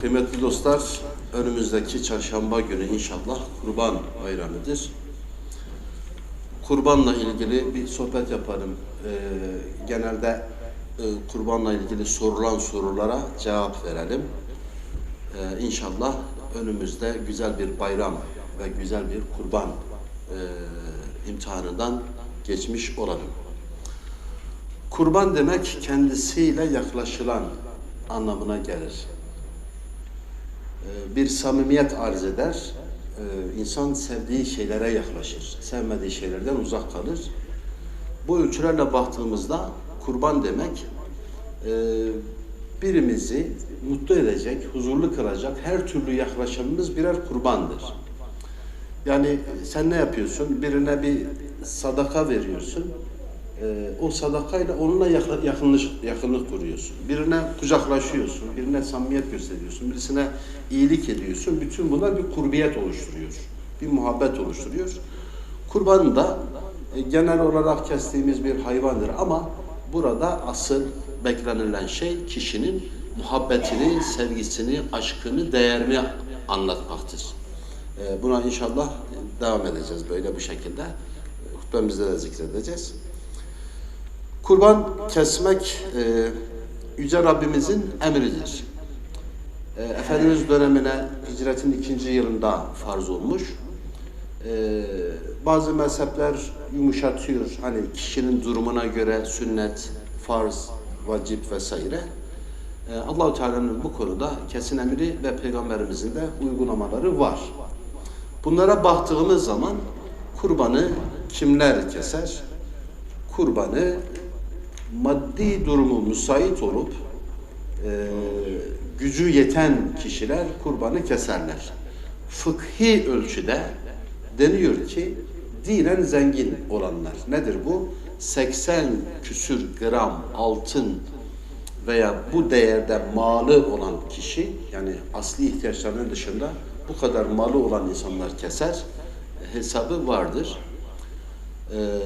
Kıymetli dostlar, önümüzdeki çarşamba günü inşallah Kurban Bayramı'dır. Kurbanla ilgili bir sohbet yaparım. Ee, genelde e, kurbanla ilgili sorulan sorulara cevap verelim. Ee, inşallah önümüzde güzel bir bayram ve güzel bir kurban e, imtihanından geçmiş olalım. Kurban demek kendisiyle yaklaşılan anlamına gelir. Ee, bir samimiyet arz eder. Ee, İnsan sevdiği şeylere yaklaşır. Sevmediği şeylerden uzak kalır. Bu ölçülerle baktığımızda kurban demek e, birimizi mutlu edecek, huzurlu kılacak her türlü yaklaşımımız birer kurbandır. Yani sen ne yapıyorsun? Birine bir sadaka veriyorsun. Ee, o sadakayla onunla yakın- yakınlık, yakınlık kuruyorsun. Birine kucaklaşıyorsun, birine samimiyet gösteriyorsun, birisine iyilik ediyorsun. Bütün bunlar bir kurbiyet oluşturuyor, bir muhabbet oluşturuyor. Kurban da e, genel olarak kestiğimiz bir hayvandır ama burada asıl beklenilen şey kişinin muhabbetini, sevgisini, aşkını, değerini anlatmaktır. Ee, Buna inşallah devam edeceğiz böyle bu şekilde. Hutbemizde de zikredeceğiz. Kurban kesmek e, Yüce Rabbimizin emridir. E, Efendimiz dönemine hicretin ikinci yılında farz olmuş. E, bazı mezhepler yumuşatıyor. Hani kişinin durumuna göre sünnet, farz, vacip vesaire. E, Allahu Teala'nın bu konuda kesin emri ve peygamberimizin de uygulamaları var. Bunlara baktığımız zaman kurbanı kimler keser? Kurbanı maddi durumu müsait olup e, gücü yeten kişiler kurbanı keserler. Fıkhi ölçüde deniyor ki dinen zengin olanlar. Nedir bu? 80 küsür gram altın veya bu değerde malı olan kişi yani asli ihtiyaçlarının dışında bu kadar malı olan insanlar keser hesabı vardır. Ee,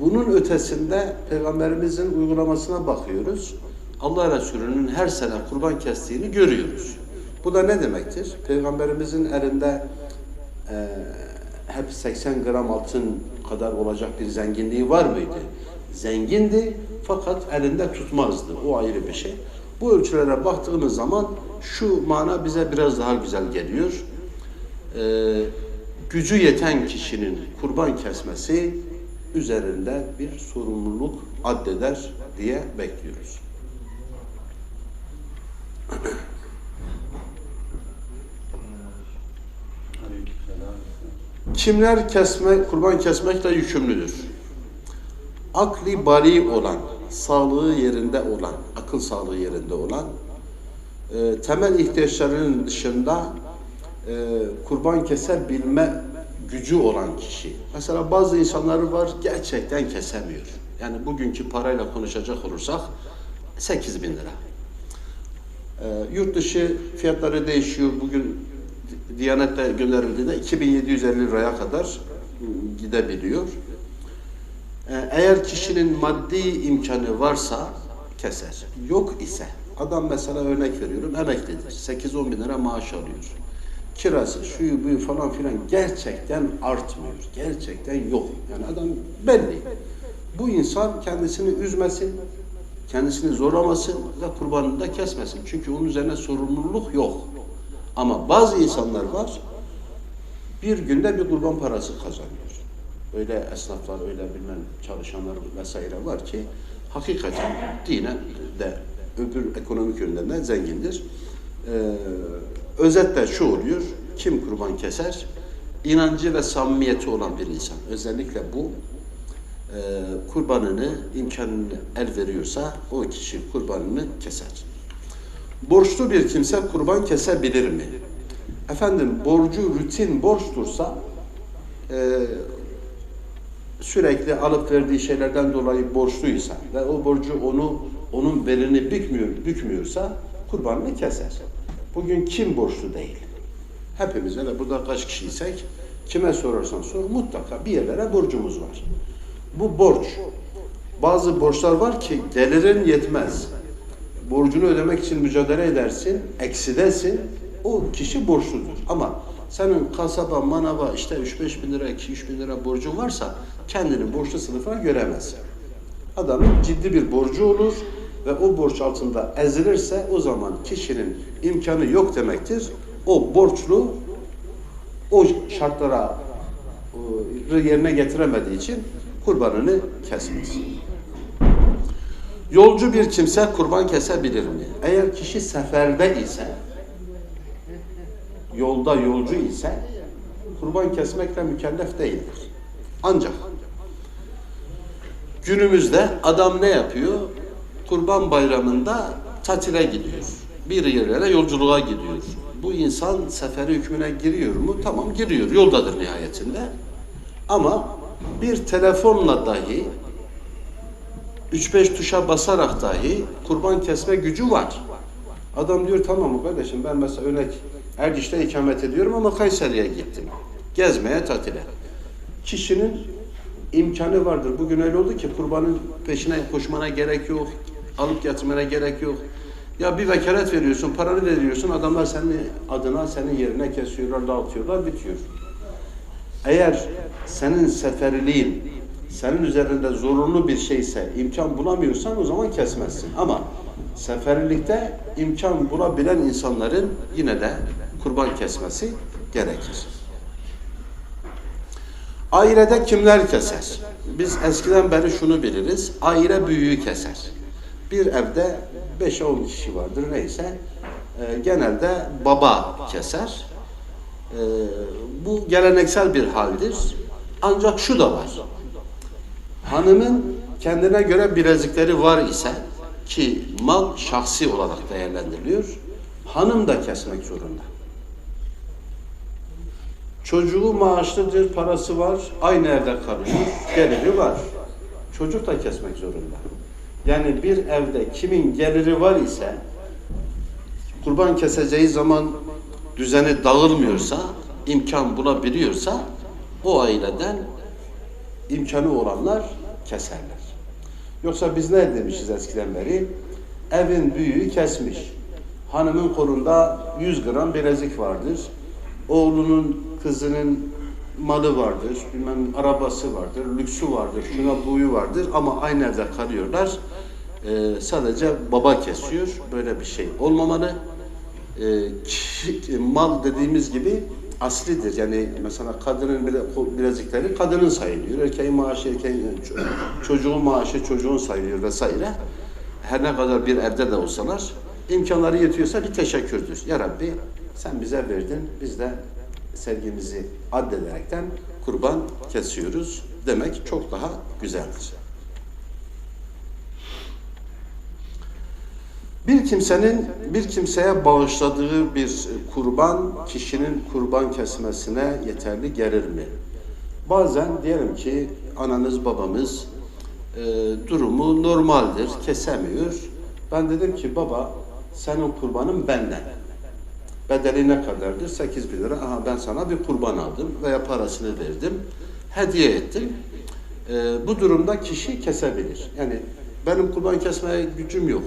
bunun ötesinde Peygamberimizin uygulamasına bakıyoruz. Allah Resulü'nün her sene kurban kestiğini görüyoruz. Bu da ne demektir? Peygamberimizin elinde e, hep 80 gram altın kadar olacak bir zenginliği var mıydı? Zengindi fakat elinde tutmazdı. O ayrı bir şey. Bu ölçülere baktığımız zaman şu mana bize biraz daha güzel geliyor. Ee, gücü yeten kişinin kurban kesmesi üzerinde bir sorumluluk addeder diye bekliyoruz. Kimler kesme, kurban kesmekle yükümlüdür? Akli bali olan, sağlığı yerinde olan, akıl sağlığı yerinde olan, e, temel ihtiyaçlarının dışında e, kurban kesebilme gücü olan kişi. Mesela bazı insanlar var gerçekten kesemiyor. Yani bugünkü parayla konuşacak olursak 8 bin lira. E, yurt dışı fiyatları değişiyor. Bugün Diyanet'te gönderildiğinde 2750 liraya kadar gidebiliyor. Ee, Eğer kişinin maddi imkanı varsa keser. Yok ise adam mesela örnek veriyorum emeklidir. 8-10 bin lira maaş alıyor. Kirası, şuyu buyu falan filan gerçekten artmıyor. Gerçekten yok. Yani adam belli. Bu insan kendisini üzmesin, kendisini zorlamasın ve kurbanını da kesmesin. Çünkü onun üzerine sorumluluk yok. Ama bazı insanlar var, bir günde bir kurban parası kazanıyor. Öyle esnaflar, öyle bilmem çalışanlar vesaire var ki hakikaten dinen de öbür ekonomik yönden de zengindir. Ee, özetle şu oluyor, kim kurban keser? İnancı ve samimiyeti olan bir insan. Özellikle bu e, kurbanını, imkanını el veriyorsa o kişi kurbanını keser. Borçlu bir kimse kurban kesebilir mi? Efendim borcu rutin borçtursa e, sürekli alıp verdiği şeylerden dolayı borçluysa ve o borcu onu onun belini bükmüyor, bükmüyorsa kurbanını keser. Bugün kim borçlu değil? Hepimiz öyle burada kaç kişiysek kime sorarsan sor mutlaka bir yerlere borcumuz var. Bu borç. Bazı borçlar var ki gelirin yetmez. borcunu ödemek için mücadele edersin, eksidesin, o kişi borçludur. Ama senin kasaba, manava işte 3-5 bin lira, 2-3 bin lira borcun varsa kendini borçlu sınıfına göremezsin. Adamın ciddi bir borcu olur ve o borç altında ezilirse o zaman kişinin imkanı yok demektir. O borçlu o şartlara e, yerine getiremediği için kurbanını kesmez. Yolcu bir kimse kurban kesebilir mi? Eğer kişi seferde ise, yolda yolcu ise kurban kesmekle mükellef değildir. Ancak günümüzde adam ne yapıyor? Kurban bayramında tatile gidiyor. Bir yerlere yolculuğa gidiyor. Bu insan seferi hükmüne giriyor mu? Tamam giriyor. Yoldadır nihayetinde. Ama bir telefonla dahi 3-5 tuşa basarak dahi kurban kesme gücü var. Adam diyor tamam kardeşim ben mesela örnek Erciş'te ikamet ediyorum ama Kayseri'ye gittim. Gezmeye, tatile. Kişinin imkanı vardır. Bugün öyle oldu ki kurbanın peşine koşmana gerek yok. Alıp getirmene gerek yok. Ya bir vekalet veriyorsun, paranı veriyorsun. Adamlar senin adına, senin yerine kesiyorlar, dağıtıyorlar, bitiyor. Eğer senin seferiliğin senin üzerinde zorunlu bir şeyse, imkan bulamıyorsan o zaman kesmezsin. Ama seferlilikte imkan bulabilen insanların yine de kurban kesmesi gerekir. Ailede kimler keser? Biz eskiden beri şunu biliriz. Aile büyüğü keser. Bir evde 5-10 kişi vardır neyse. e, genelde baba keser. E, bu geleneksel bir haldir. Ancak şu da var. Hanımın kendine göre bilezikleri var ise ki mal şahsi olarak değerlendiriliyor. Hanım da kesmek zorunda. Çocuğu maaşlıdır, parası var, aynı evde kalıyor, geliri var. Çocuk da kesmek zorunda. Yani bir evde kimin geliri var ise, kurban keseceği zaman düzeni dağılmıyorsa, imkan bulabiliyorsa, o aileden imkanı olanlar keserler. Yoksa biz ne demişiz eskiden beri? Evin büyüğü kesmiş. Hanımın kolunda 100 gram bilezik vardır. Oğlunun, kızının malı vardır, bilmem arabası vardır, lüksü vardır, şuna buyu vardır ama aynı evde kalıyorlar. Ee, sadece baba kesiyor. Böyle bir şey olmamalı. Ki- mal dediğimiz gibi aslidir. Yani mesela kadının bile, bilezikleri kadının sayılıyor. Erkeğin maaşı erkeğin, ço- çocuğun maaşı çocuğun sayılıyor vesaire. Her ne kadar bir evde de olsalar imkanları yetiyorsa bir teşekkürdür. Ya Rabbi sen bize verdin, biz de sevgimizi addederekten kurban kesiyoruz demek çok daha güzeldir. Bir kimsenin bir kimseye bağışladığı bir kurban kişinin kurban kesmesine yeterli gelir mi? Bazen diyelim ki ananız babamız e, durumu normaldir, kesemiyor. Ben dedim ki baba senin kurbanın benden. Bedeli ne kadardır? 8 bin lira. Aha ben sana bir kurban aldım veya parasını verdim. Hediye ettim. E, bu durumda kişi kesebilir. Yani benim kurban kesmeye gücüm yok.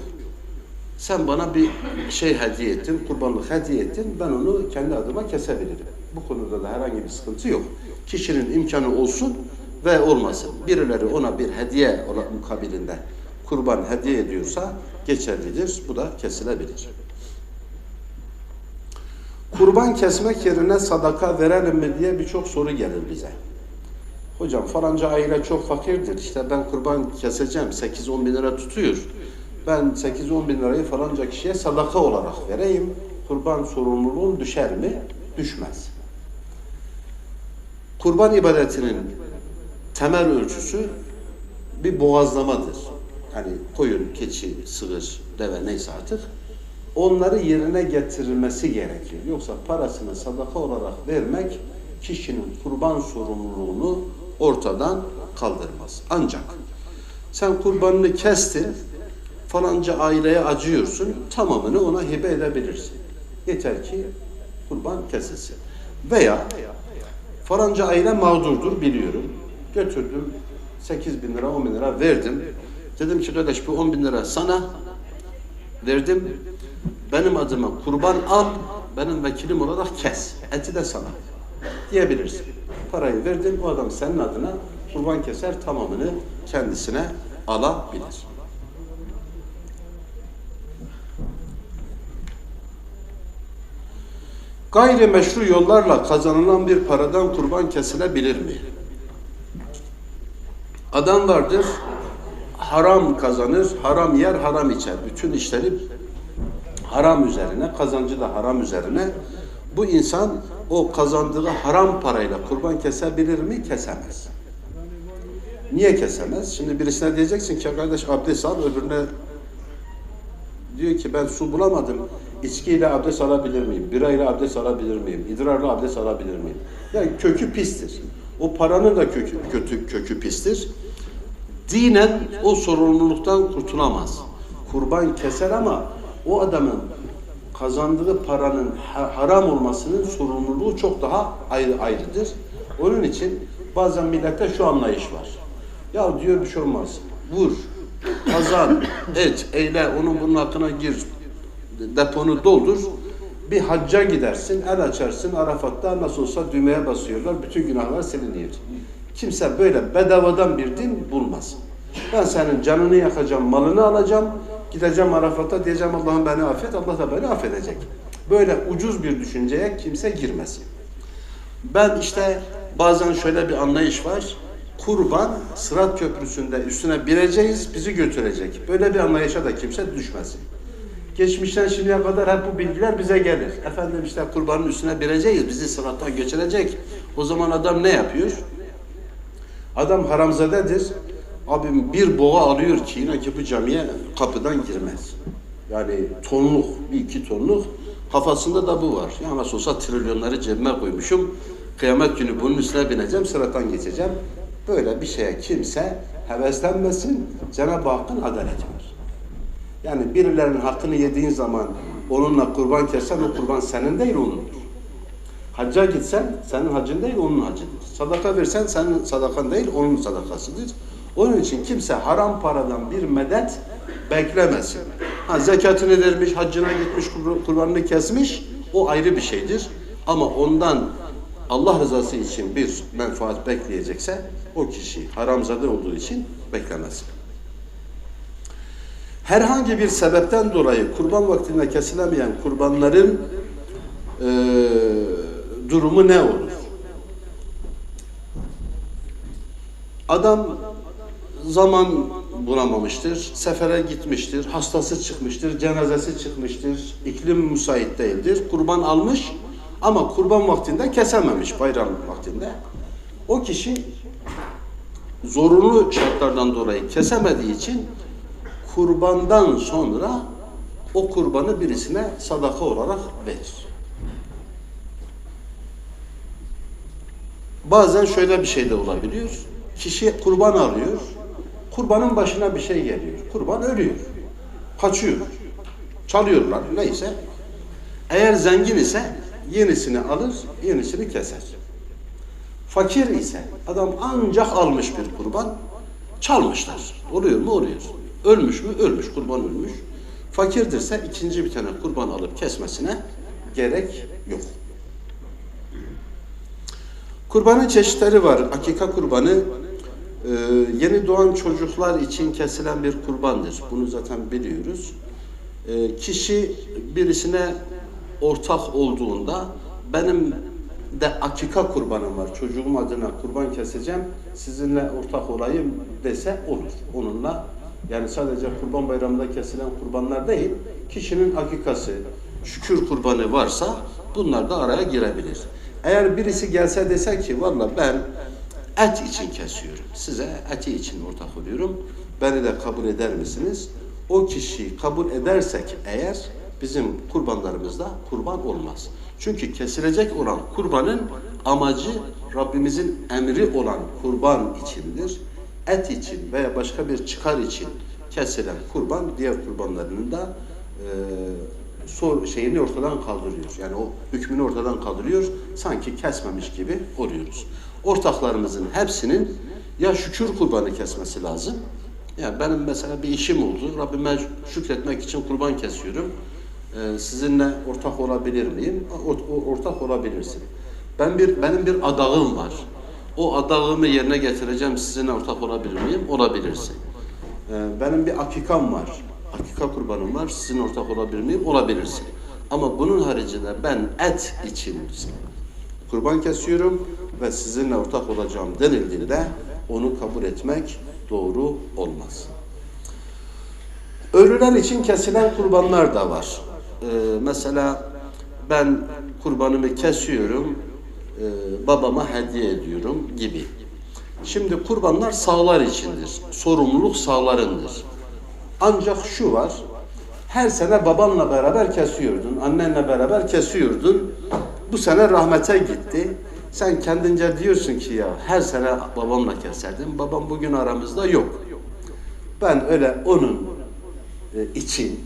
Sen bana bir şey hediye ettin, kurbanlık hediye ettin, ben onu kendi adıma kesebilirim. Bu konuda da herhangi bir sıkıntı yok. Kişinin imkanı olsun ve olmasın. Birileri ona bir hediye mukabilinde kurban hediye ediyorsa geçerlidir. Bu da kesilebilir. Kurban kesmek yerine sadaka verelim mi diye birçok soru gelir bize. Hocam falanca aile çok fakirdir. İşte ben kurban keseceğim. 8-10 bin lira tutuyor. Ben 8-10 bin lirayı falanca kişiye sadaka olarak vereyim. Kurban sorumluluğum düşer mi? Düşmez. Kurban ibadetinin temel ölçüsü bir boğazlamadır. Hani koyun, keçi, sığır, deve neyse artık onları yerine getirilmesi gerekir. Yoksa parasını sadaka olarak vermek kişinin kurban sorumluluğunu ortadan kaldırmaz. Ancak sen kurbanını kestin, falanca aileye acıyorsun, tamamını ona hibe edebilirsin. Yeter ki kurban kesilsin. Veya falanca aile mağdurdur biliyorum. Götürdüm 8 bin lira, 10 bin lira verdim. Dedim ki kardeş bu 10 bin lira sana, verdim. Benim adıma kurban al, benim vekilim olarak kes. Eti de sana diyebilirsin. Parayı verdin, o adam senin adına kurban keser, tamamını kendisine alabilir. Gayrimeşru yollarla kazanılan bir paradan kurban kesilebilir mi? Adam vardır, haram kazanır, haram yer, haram içer. Bütün işleri haram üzerine, kazancı da haram üzerine. Bu insan o kazandığı haram parayla kurban kesebilir mi? Kesemez. Niye kesemez? Şimdi birisine diyeceksin ki kardeş abdest al, öbürüne diyor ki ben su bulamadım. İçkiyle abdest alabilir miyim? Birayla abdest alabilir miyim? İdrarla abdest alabilir miyim? Yani kökü pistir. O paranın da kökü, kötü, kökü pistir. Dinen o sorumluluktan kurtulamaz. Kurban keser ama o adamın kazandığı paranın ha- haram olmasının sorumluluğu çok daha ayrı ayrıdır. Onun için bazen millette şu anlayış var. Ya diyor bir şey olmaz. Vur, kazan, et, eyle, onun bunun hakkına gir, deponu doldur. Bir hacca gidersin, el açarsın, Arafat'ta nasıl olsa düğmeye basıyorlar, bütün günahlar siliniyor. Kimse böyle bedavadan bir din bulmaz. Ben senin canını yakacağım, malını alacağım, gideceğim Arafat'a diyeceğim Allah'ım beni affet, Allah da beni affedecek. Böyle ucuz bir düşünceye kimse girmesin. Ben işte bazen şöyle bir anlayış var. Kurban Sırat Köprüsü'nde üstüne bineceğiz, bizi götürecek. Böyle bir anlayışa da kimse düşmesin. Geçmişten şimdiye kadar hep bu bilgiler bize gelir. Efendim işte kurbanın üstüne bineceğiz, bizi sırattan götürecek. O zaman adam ne yapıyor? Adam haramzadedir. Abim bir boğa alıyor ki yine ki bu camiye kapıdan girmez. Yani tonluk, bir iki tonluk. Kafasında da bu var. Ya nasıl olsa trilyonları cebime koymuşum. Kıyamet günü bunun üstüne bineceğim, sırattan geçeceğim. Böyle bir şeye kimse heveslenmesin. Cenab-ı Hakk'ın adaleti var. Yani birilerinin hakkını yediğin zaman onunla kurban kersen o kurban senin değil onundur. Hacca gitsen senin hacın değil onun hacıdır. Sadaka versen senin sadakan değil onun sadakasıdır. Onun için kimse haram paradan bir medet beklemesin. Ha, zekatını vermiş, haccına gitmiş, kur- kurbanını kesmiş o ayrı bir şeydir. Ama ondan Allah rızası için bir menfaat bekleyecekse o kişi haramzade olduğu için beklemesin. Herhangi bir sebepten dolayı kurban vaktinde kesilemeyen kurbanların eee, durumu ne olur? Adam zaman bulamamıştır, sefere gitmiştir, hastası çıkmıştır, cenazesi çıkmıştır, iklim müsait değildir, kurban almış ama kurban vaktinde kesememiş bayram vaktinde. O kişi zorunlu şartlardan dolayı kesemediği için kurbandan sonra o kurbanı birisine sadaka olarak verir. Bazen şöyle bir şey de olabiliyor. Kişi kurban alıyor. Kurbanın başına bir şey geliyor. Kurban ölüyor. Kaçıyor. Çalıyorlar neyse. Eğer zengin ise yenisini alır, yenisini keser. Fakir ise adam ancak almış bir kurban, çalmışlar. Oluyor mu? Oluyor. Ölmüş mü? Ölmüş. Kurban ölmüş. Fakirdirse ikinci bir tane kurban alıp kesmesine gerek yok. Kurbanın çeşitleri var. Akika kurbanı e, yeni doğan çocuklar için kesilen bir kurbandır. Bunu zaten biliyoruz. E, kişi birisine ortak olduğunda benim de akika kurbanım var. Çocuğum adına kurban keseceğim. Sizinle ortak olayım dese olur. Onunla yani sadece kurban bayramında kesilen kurbanlar değil, kişinin akikası, şükür kurbanı varsa bunlar da araya girebilir. Eğer birisi gelse dese ki valla ben et için kesiyorum. Size eti için ortak oluyorum. Beni de kabul eder misiniz? O kişiyi kabul edersek eğer bizim kurbanlarımızda kurban olmaz. Çünkü kesilecek olan kurbanın amacı Rabbimizin emri olan kurban içindir. Et için veya başka bir çıkar için kesilen kurban diğer kurbanlarının da e, sor şeyini ortadan kaldırıyor. Yani o hükmünü ortadan kaldırıyor. Sanki kesmemiş gibi oluyoruz. Ortaklarımızın hepsinin ya şükür kurbanı kesmesi lazım Yani benim mesela bir işim oldu. Rabbime şükretmek için kurban kesiyorum. Ee, sizinle ortak olabilir miyim? O, o- ortak olabilirsin. Ben bir benim bir adağım var. O adağımı yerine getireceğim. Sizinle ortak olabilir miyim? Olabilirsin. Ee, benim bir akikam var. Akika kurbanım var. Sizin ortak olabilir miyim? Olabilirsin. Ama bunun haricinde ben et için kurban kesiyorum ve sizinle ortak olacağım denildiğinde onu kabul etmek doğru olmaz. Ölüler için kesilen kurbanlar da var. Ee, mesela ben kurbanımı kesiyorum, e, babama hediye ediyorum gibi. Şimdi kurbanlar sağlar içindir. Sorumluluk sağlarındır. Ancak şu var, her sene babanla beraber kesiyordun, annenle beraber kesiyordun. Bu sene rahmete gitti. Sen kendince diyorsun ki ya her sene babamla keserdim. Babam bugün aramızda yok. Ben öyle onun e, için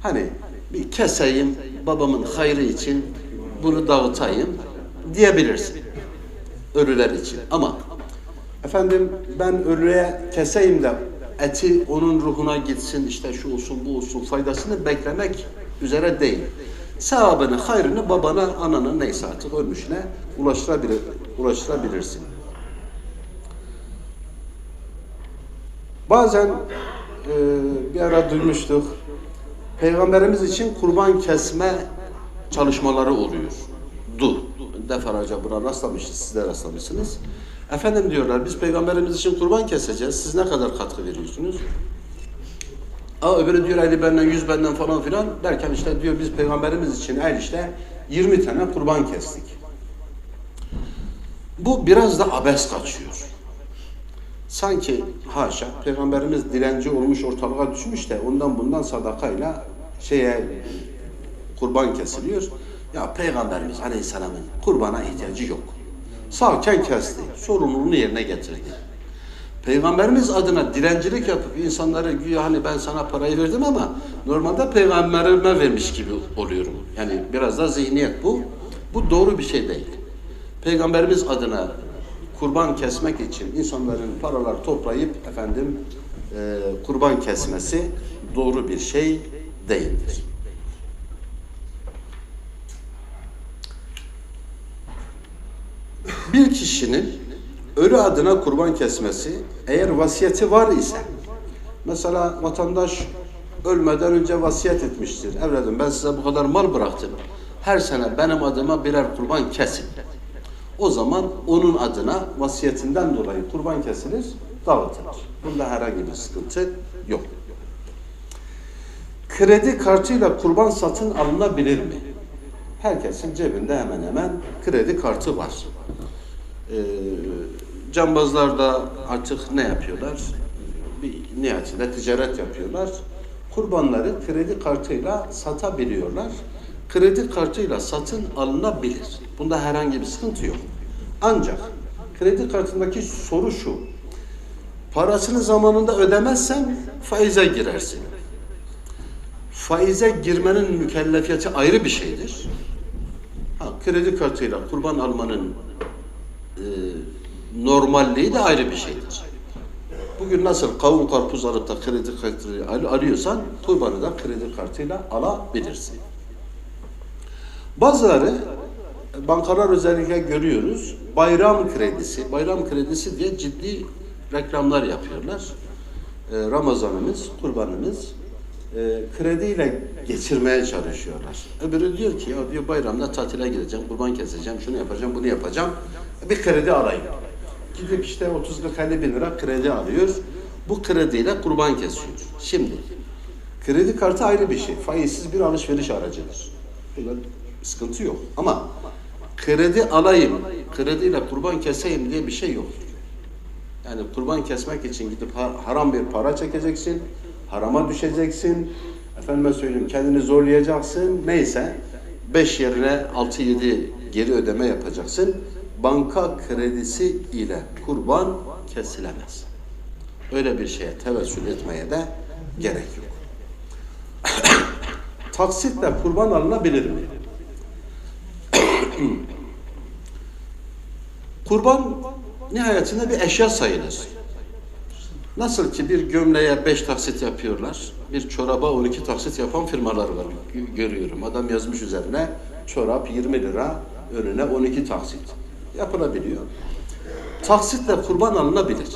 hani bir keseyim babamın hayrı için bunu dağıtayım diyebilirsin. Ölüler için. Ama efendim ben ölüye keseyim de eti onun ruhuna gitsin işte şu olsun bu olsun faydasını beklemek üzere değil. Sevabını, hayrını babana, anana neyse artık ölmüşüne ulaştırabilir, ulaştırabilirsin. Bazen e, bir ara duymuştuk. Peygamberimiz için kurban kesme çalışmaları oluyor. Du. Defalarca buna rastlamışız, siz de rastlamışsınız. Efendim diyorlar biz peygamberimiz için kurban keseceğiz. Siz ne kadar katkı veriyorsunuz? Aa öbürü diyor 50 benden 100 benden falan filan derken işte diyor biz peygamberimiz için el işte 20 tane kurban kestik. Bu biraz da abes kaçıyor. Sanki haşa peygamberimiz dilenci olmuş ortalığa düşmüş de ondan bundan sadakayla şeye kurban kesiliyor. Ya peygamberimiz aleyhisselamın kurbana ihtiyacı yok. Sağken kesti, sorumluluğunu yerine getirdi. Peygamberimiz adına dilencilik yapıp insanları güya hani ben sana parayı verdim ama normalde peygamberime vermiş gibi oluyorum. Yani biraz da zihniyet bu. Bu doğru bir şey değil. Peygamberimiz adına kurban kesmek için insanların paralar toplayıp efendim e, kurban kesmesi doğru bir şey değildir. Bir kişinin ölü adına kurban kesmesi eğer vasiyeti var ise mesela vatandaş ölmeden önce vasiyet etmiştir. Evladım ben size bu kadar mal bıraktım. Her sene benim adıma birer kurban kesin. O zaman onun adına vasiyetinden dolayı kurban kesilir, dağıtılır. Bunda herhangi bir sıkıntı yok. Kredi kartıyla kurban satın alınabilir mi? Herkesin cebinde hemen hemen kredi kartı var. Ee, cambazlar da artık ne yapıyorlar? Bir nihayetinde ticaret yapıyorlar. Kurbanları kredi kartıyla satabiliyorlar. Kredi kartıyla satın alınabilir. Bunda herhangi bir sıkıntı yok. Ancak kredi kartındaki soru şu. Parasını zamanında ödemezsen faize girersin. Faize girmenin mükellefiyeti ayrı bir şeydir. Ha, kredi kartıyla kurban almanın e, normalliği de ayrı bir şeydir. Bugün nasıl kavun karpuz alıp da kredi kartıyla al- alıyorsan kurbanı da kredi kartıyla alabilirsin. Bazıları bankalar özellikle görüyoruz bayram kredisi, bayram kredisi diye ciddi reklamlar yapıyorlar. Ee, Ramazanımız, kurbanımız e, krediyle geçirmeye çalışıyorlar. Öbürü diyor ki ya diyor bayramda tatile gideceğim, kurban keseceğim, şunu yapacağım, bunu yapacağım. Bir kredi alayım. Gidip işte 30-40 bin lira kredi alıyor. Bu krediyle kurban kesiyor. Şimdi kredi kartı ayrı bir şey. Faizsiz bir alışveriş aracıdır. Bunda sıkıntı yok. Ama kredi alayım, krediyle kurban keseyim diye bir şey yoktur. Yani kurban kesmek için gidip har- haram bir para çekeceksin, harama düşeceksin, efendime söyleyeyim kendini zorlayacaksın, neyse beş yerine altı yedi geri ödeme yapacaksın. Banka kredisi ile kurban kesilemez. Öyle bir şeye tevessül etmeye de gerek yok. Taksitle kurban alınabilir mi? Kurban nihayetinde bir eşya sayılır. Nasıl ki bir gömleğe 5 taksit yapıyorlar, bir çoraba 12 taksit yapan firmalar var gö- görüyorum. Adam yazmış üzerine çorap 20 lira, önüne 12 taksit yapılabiliyor. Taksitle kurban alınabilir.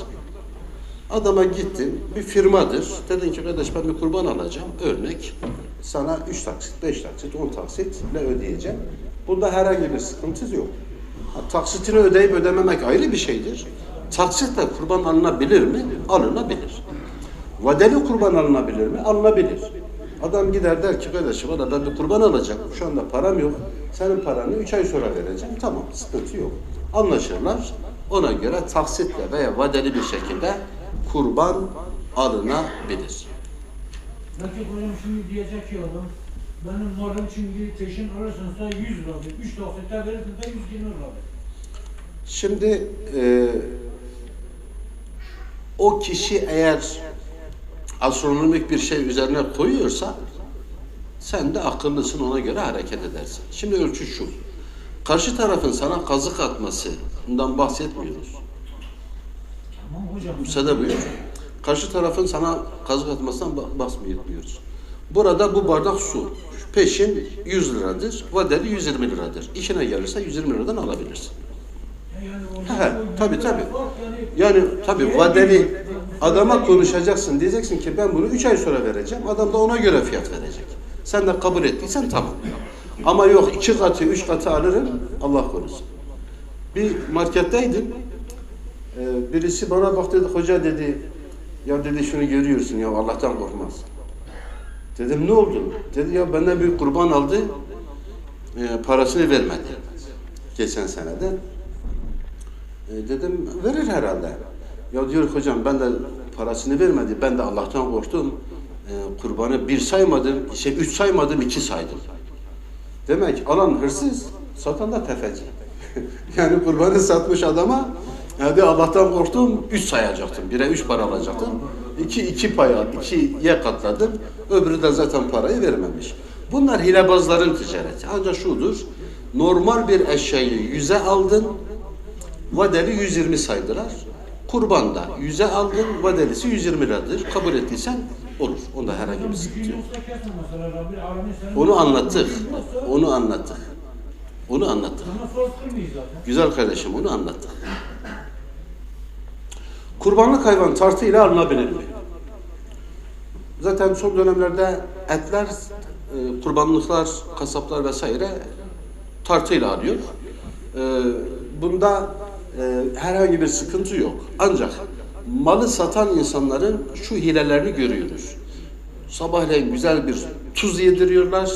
Adama gittin, bir firmadır. Dedin ki kardeş ben bir kurban alacağım. Örnek sana 3 taksit, 5 taksit, 10 taksitle ödeyeceğim. Bunda herhangi bir sıkıntı yok. Ha, taksitini ödeyip ödememek ayrı bir şeydir. Taksitle kurban alınabilir mi? Alınabilir. Vadeli kurban alınabilir mi? Alınabilir. Adam gider der ki kardeşim valla ben bir kurban alacağım. Şu anda param yok. Senin paranı 3 ay sonra vereceğim. Tamam sıkıntı yok. Anlaşırlar. Ona göre taksitle veya vadeli bir şekilde kurban alınabilir. Belki hocam şimdi diyecek ki adam, benim malım şimdi peşin alırsınsa 100 liradır. 3 taksitte verirsiniz de 120 liradır. Şimdi e, o kişi eğer astronomik bir şey üzerine koyuyorsa sen de akıllısın ona göre hareket edersin. Şimdi ölçü şu. Karşı tarafın sana kazık atmasından bahsetmiyoruz. Tamam hocam. Müsaade buyur. Karşı tarafın sana kazık atmasından ba- bahsetmiyoruz. Burada bu bardak su. Peşin 100 liradır, vadeli 120 liradır. İşine gelirse 120 liradan alabilirsin. Yani He, tabii, tabii. yani- tabii vadeli adama konuşacaksın. Diyeceksin ki ben bunu 3 ay sonra vereceğim. Adam da ona göre fiyat verecek. Sen de kabul ettiysen tamam. Ama yok iki katı, üç katı alırım. Allah korusun. Bir marketteydim. Ee, birisi bana bak dedi, hoca dedi, ya dedi şunu görüyorsun ya Allah'tan korkmaz. Dedim ne oldu? Dedi ya benden bir kurban aldı, e, parasını vermedi. Geçen senede. E, dedim verir herhalde. Ya diyor hocam ben de parasını vermedi. Ben de Allah'tan korktum. E, kurbanı bir saymadım, şey üç saymadım, iki saydım. Demek alan hırsız, satan da tefeci. yani kurbanı satmış adama hadi Allah'tan korktum, üç sayacaktım. Bire üç para alacaktım. İki, iki paya, ikiye katladım. Öbürü de zaten parayı vermemiş. Bunlar hilebazların ticareti. Ancak şudur, normal bir eşyayı yüze aldın, vadeli 120 saydılar. Kurbanda yüze aldın, vadelisi 120 liradır. Kabul ettiysen olur. Onda herhangi bir sıkıntı yok. Onu anlattık. Onu anlattık. Onu anlattık. Güzel kardeşim onu anlattık. Kurbanlık hayvan tartı ile alınabilir mi? Zaten son dönemlerde etler, e, kurbanlıklar, kasaplar vesaire tartıyla alıyor. E, bunda e, herhangi bir sıkıntı yok. Ancak malı satan insanların şu hilelerini görüyoruz. Sabahleyin güzel bir tuz yediriyorlar.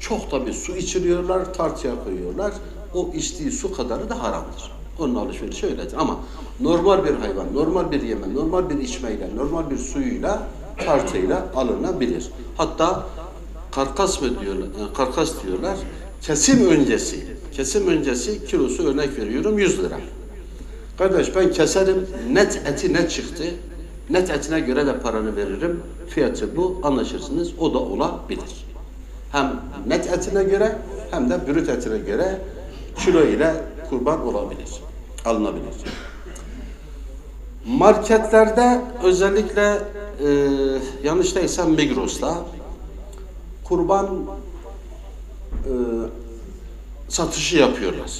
Çok da bir su içiriyorlar, tartıya koyuyorlar. O içtiği su kadarı da haramdır. Onun alışverişi öyledir. Ama normal bir hayvan, normal bir yeme, normal bir içmeyle, normal bir suyuyla, tartıyla alınabilir. Hatta karkas mı diyorlar, e, karkas diyorlar. Kesim öncesi, kesim öncesi kilosu örnek veriyorum 100 lira. Kardeş ben keserim, net eti net çıktı. Net etine göre de paranı veririm. Fiyatı bu, anlaşırsınız. O da olabilir. Hem net etine göre hem de brüt etine göre kilo ile kurban olabilir, alınabilir. Marketlerde özellikle e, yanlış değilsem Migros'ta kurban e, satışı yapıyorlar.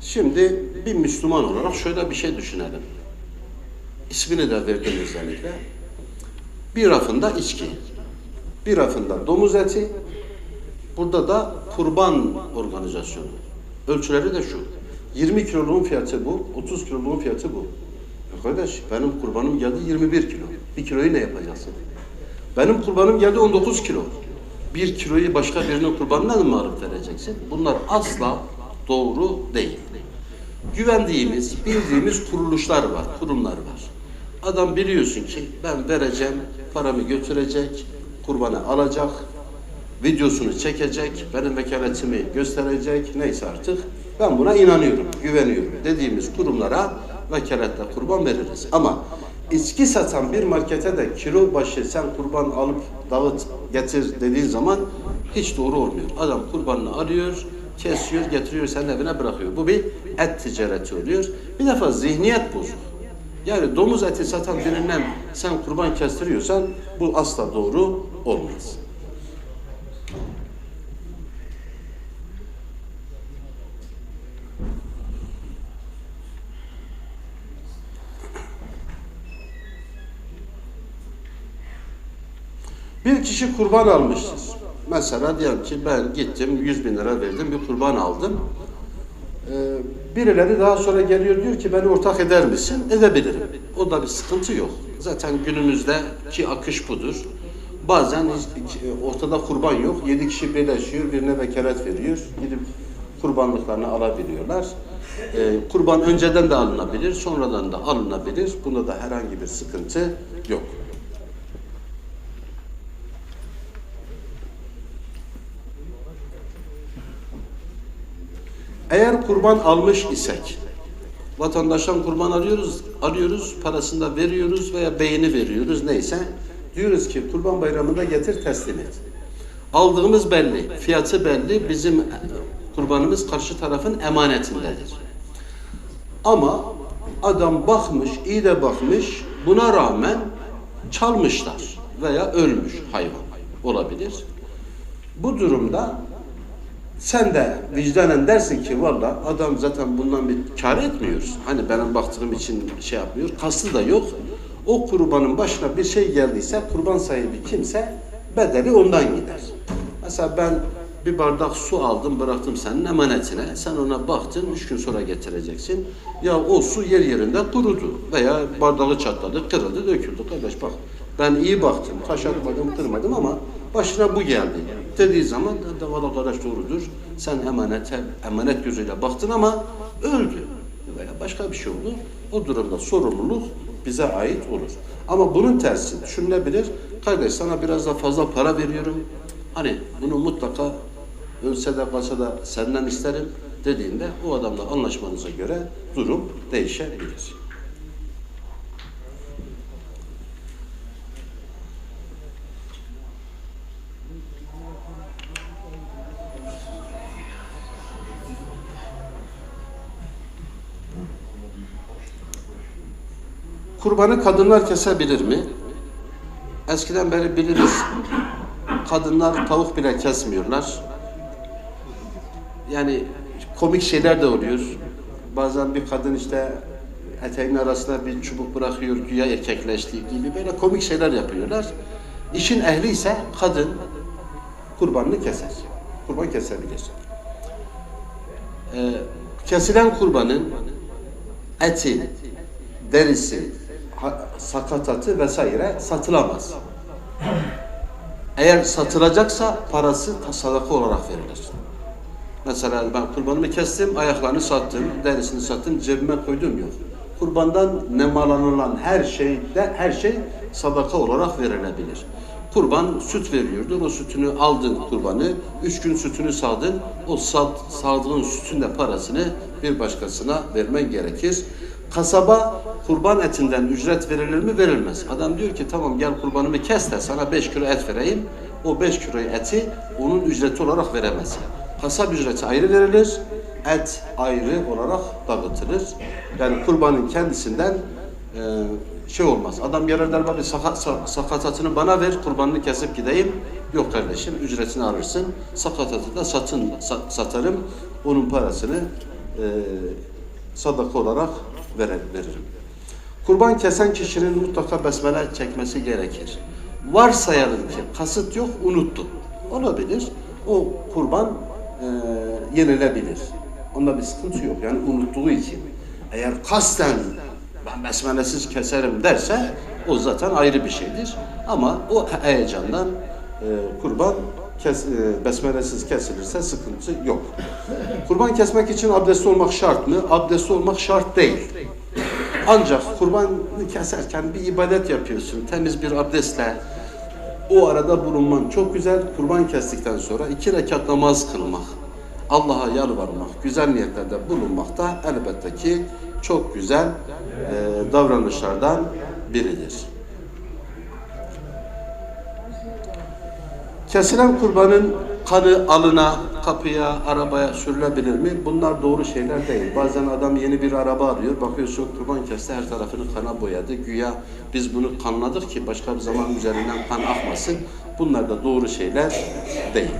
Şimdi bir Müslüman olarak şöyle bir şey düşünelim. İsmini de verdim özellikle. Bir rafında içki, bir rafında domuz eti, burada da kurban organizasyonu. Ölçüleri de şu. 20 kiloluğun fiyatı bu, 30 kiloluğun fiyatı bu. Ya kardeş benim kurbanım geldi 21 kilo. Bir kiloyu ne yapacaksın? Benim kurbanım geldi 19 kilo. Bir kiloyu başka birinin kurbanına mı alıp vereceksin? Bunlar asla doğru değil. Güvendiğimiz, bildiğimiz kuruluşlar var, kurumlar var. Adam biliyorsun ki ben vereceğim, paramı götürecek, kurbanı alacak, videosunu çekecek, benim vekaletimi gösterecek, neyse artık. Ben buna inanıyorum, güveniyorum. Dediğimiz kurumlara vekaletle kurban veririz. Ama içki satan bir markete de kilo başı sen kurban alıp dağıt, getir dediğin zaman hiç doğru olmuyor. Adam kurbanını alıyor, kesiyor, getiriyor, senin evine bırakıyor. Bu bir et ticareti oluyor. Bir defa zihniyet bozuk. Yani domuz eti satan birinden sen kurban kestiriyorsan bu asla doğru olmaz. Bir kişi kurban almıştır. Mesela diyelim ki ben gittim 100 bin lira verdim bir kurban aldım. Ee, birileri daha sonra geliyor diyor ki beni ortak eder misin? Edebilirim. O da bir sıkıntı yok. Zaten günümüzdeki akış budur. Bazen hiç ortada kurban yok. Yedi kişi birleşiyor, birine vekalet veriyor. Gidip kurbanlıklarını alabiliyorlar. Ee, kurban önceden de alınabilir, sonradan da alınabilir. Bunda da herhangi bir sıkıntı yok. Eğer kurban almış isek, vatandaştan kurban alıyoruz, alıyoruz, parasını da veriyoruz veya beyini veriyoruz neyse. Diyoruz ki kurban bayramında getir teslim et. Aldığımız belli, fiyatı belli, bizim kurbanımız karşı tarafın emanetindedir. Ama adam bakmış, iyi de bakmış, buna rağmen çalmışlar veya ölmüş hayvan olabilir. Bu durumda sen de vicdanen dersin ki valla adam zaten bundan bir kar etmiyor. Hani benim baktığım için şey yapmıyor. Kastı da yok. O kurbanın başına bir şey geldiyse kurban sahibi kimse bedeli ondan gider. Mesela ben bir bardak su aldım bıraktım senin emanetine. Sen ona baktın üç gün sonra getireceksin. Ya o su yer yerinde kurudu veya bardağı çatladı, kırıldı, döküldü. Kardeş bak ben iyi baktım, taş atmadım, kırmadım ama başına bu geldi. Dediği zaman da valla kardeş doğrudur. Sen emanete, emanet gözüyle baktın ama öldü. Veya başka bir şey oldu. O durumda sorumluluk bize ait olur. Ama bunun tersi düşünülebilir. Kardeş sana biraz da fazla para veriyorum. Hani bunu mutlaka ölse de kalsa da senden isterim dediğinde o adamla anlaşmanıza göre durum değişebilir. Kurbanı kadınlar kesebilir mi? Eskiden beri biliriz. Kadınlar tavuk bile kesmiyorlar. Yani komik şeyler de oluyor. Bazen bir kadın işte eteğinin arasına bir çubuk bırakıyor güya erkekleştiği gibi böyle komik şeyler yapıyorlar. İşin ehli ise kadın kurbanını keser. Kurban kesebilir. Ee, kesilen kurbanın eti, derisi, sakatatı vesaire satılamaz. Eğer satılacaksa parası sadaka olarak verilir. Mesela ben kurbanımı kestim, ayaklarını sattım, derisini sattım, cebime koydum yok. Kurbandan nemalanılan her şeyde her şey sadaka olarak verilebilir. Kurban süt veriyordur. O sütünü aldın kurbanı. Üç gün sütünü sağdın. O sağ, sağdığın sütün de parasını bir başkasına vermen gerekir. Kasaba kurban etinden ücret verilir mi? Verilmez. Adam diyor ki tamam gel kurbanımı kes de sana 5 kilo et vereyim. O 5 kilo eti onun ücreti olarak veremez. Kasap ücreti ayrı verilir. Et ayrı olarak dağıtılır. Yani kurbanın kendisinden e, şey olmaz. Adam gelir der abi sakat, sa- sakatatını bana ver kurbanını kesip gideyim. Yok kardeşim ücretini alırsın. Sakatatı da satın sa- satarım. Onun parasını e, sadaka olarak veririm. Kurban kesen kişinin mutlaka besmele çekmesi gerekir. Varsayalım ki kasıt yok unuttu. Olabilir. O kurban e, yenilebilir. Onda bir sıkıntı yok. Yani unuttuğu için. Eğer kasten ben besmelesiz keserim derse o zaten ayrı bir şeydir. Ama o heyecandan e, kurban kes, e, besmelesiz kesilirse sıkıntı yok. Kurban kesmek için abdestli olmak şart mı? Abdestli olmak şart değil. Ancak kurbanı keserken bir ibadet yapıyorsun. Temiz bir abdestle o arada bulunman çok güzel. Kurban kestikten sonra iki rekat namaz kılmak, Allah'a yalvarmak, güzel niyetlerde bulunmak da elbette ki çok güzel e, davranışlardan biridir. Kesilen kurbanın kanı alına, kapıya, arabaya sürülebilir mi? Bunlar doğru şeyler değil. Bazen adam yeni bir araba arıyor. Bakıyorsun kurban kesti her tarafını kana boyadı. Güya biz bunu kanladık ki başka bir zaman üzerinden kan akmasın. Bunlar da doğru şeyler değil.